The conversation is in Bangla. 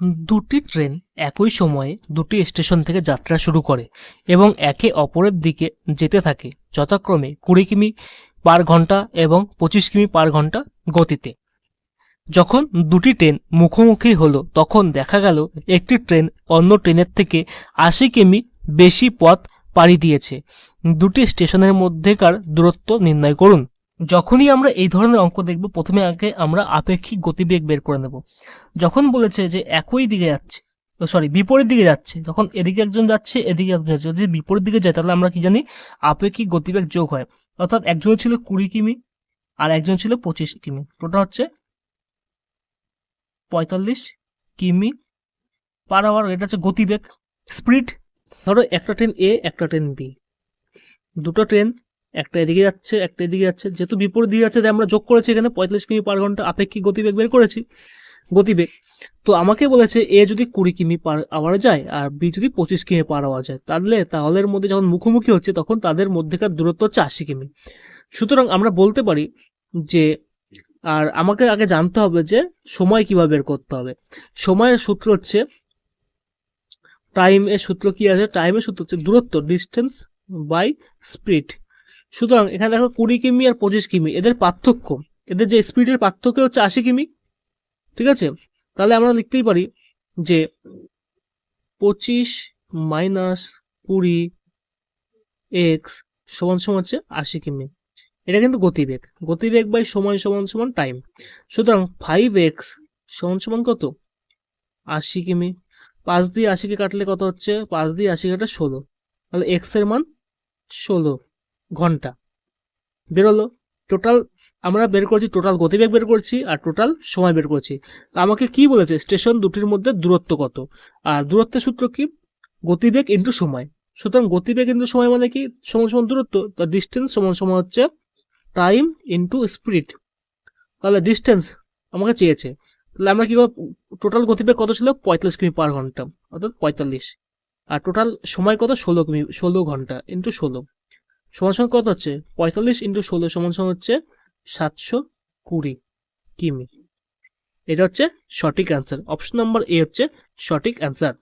দুটি ট্রেন একই সময়ে দুটি স্টেশন থেকে যাত্রা শুরু করে এবং একে অপরের দিকে যেতে থাকে, যথাক্রমে কুড়ি কিমি পার ঘণ্টা এবং পঁচিশ কিমি পার ঘণ্টা গতিতে। যখন দুটি ট্রেন মুখোমুখি হলো, তখন দেখা গেল একটি ট্রেন অন্য ট্রেনের থেকে আশি কিমি বেশি পথ পাড়ি দিয়েছে। দুটি স্টেশনের মধ্যেকার দূরত্ব নির্ণয় করুন। যখনই আমরা এই ধরনের অঙ্ক দেখব, প্রথমে আগে আমরা আপেক্ষিক গতিবেগ বের করে নেব। যখন বলেছে যে একই দিকে যাচ্ছে সরি বিপরীত দিকে যাচ্ছে তখন এদিকে একজন যাচ্ছে, এদিকে একজন যাচ্ছে, যদি বিপরীত দিকে যায়, তাহলে আমরা কি জানি, আপেক্ষিক গতিবেগ যোগ হয়। অর্থাৎ একজন ছিল কুড়ি কিমি, আর একজন ছিল পঁচিশ কিমি। টোটাল হচ্ছে পঁয়তাল্লিশ কিমি পার আওয়ার, এটা হচ্ছে গতিবেগ। স্পিড, ধরো একটা ট্রেন এ একটা ট্রেন বি দুটো ট্রেন একটা এদিকে যাচ্ছে, একটা এদিকে যাচ্ছে। যেহেতু বিপরীত দিকে যাচ্ছে, তাই আমরা যোগ করেছি এখানে। পঁয়তাল্লিশ কিমি পার ঘণ্টা আপেক্ষিক গতিবেগ বের করেছি, গতিবেগ। তো আমাকে বলেছে এ যদি কুড়ি কিমি পার আওয়ারে যায় আর বি যদি পঁচিশ কিমি পার আওয়ার যায়, তাহলে তাহলে মধ্যে যখন মুখোমুখি হচ্ছে, তখন তাদের মধ্যেকার দূরত্ব হচ্ছে আশি কিমি। সুতরাং আমরা বলতে পারি যে, আর আমাকে আগে জানতে হবে যে সময় কীভাবে বের করতে হবে। সময়ের সূত্র হচ্ছে টাইম এর সূত্র কি আছে? টাইমের সূত্র হচ্ছে দূরত্ব ডিস্টেন্স বাই স্পিড সুতরাং এখানে দেখো কুড়ি কিমি আর পঁচিশ কিমি, এদের পার্থক্য। এদের যে স্পিডের পার্থক্য হচ্ছে আশি কিমি, ঠিক আছে? তাহলে আমরা লিখতেই পারি যে পঁচিশ মাইনাস কুড়ি এক্স সমান সমান হচ্ছে আশি কিমি। এটা কিন্তু গতিবেগ গতিবেগ বাই সময় সমান সমান টাইম সুতরাং ফাইভ এক্স সমান সমান কত? আশি কিমি। পাঁচ দিয়ে আশিকে কাটলে কত হচ্ছে? পাঁচ দিয়ে আশি কাটলে ষোলো। তাহলে এক্সের মান ষোলো। ঘণ্টা। বেরোলো। টোটাল আমরা বের করছি টোটাল গতিবেগ বের করছি আর টোটাল সময় বের করছি। তা আমাকে কি বলেছে? স্টেশন দুটির মধ্যে দূরত্ব কত? আর দূরত্বের সূত্র কি? গতিবেগ ইন্টু সময়। সুতরাং গতিবেগ ইন্টু সময় মানে কি? সমান সমান দূরত্ব। তো ডিস্টেন্স সমান সমান হচ্ছে টাইম ইন্টু স্পিড তাহলে ডিস্টেন্স আমাকে চেয়েছে। তাহলে আমরা কি টোটাল গতিবেগ কত ছিল? পঁয়তাল্লিশ কিমি পার ঘণ্টা, অর্থাৎ পঁয়তাল্লিশ। আর টোটাল সময় কত? ষোলো কিমি, ষোলো ঘণ্টা ইন্টু ষোলো। সমান সমান কত হচ্ছে? পঁয়তাল্লিশ ইন্টু ষোলো সমান সমান হচ্ছে সাতশো কুড়ি কিমি। এটা হচ্ছে সঠিক অ্যান্সার। অপশন নাম্বার এ হচ্ছে সঠিক অ্যান্সার।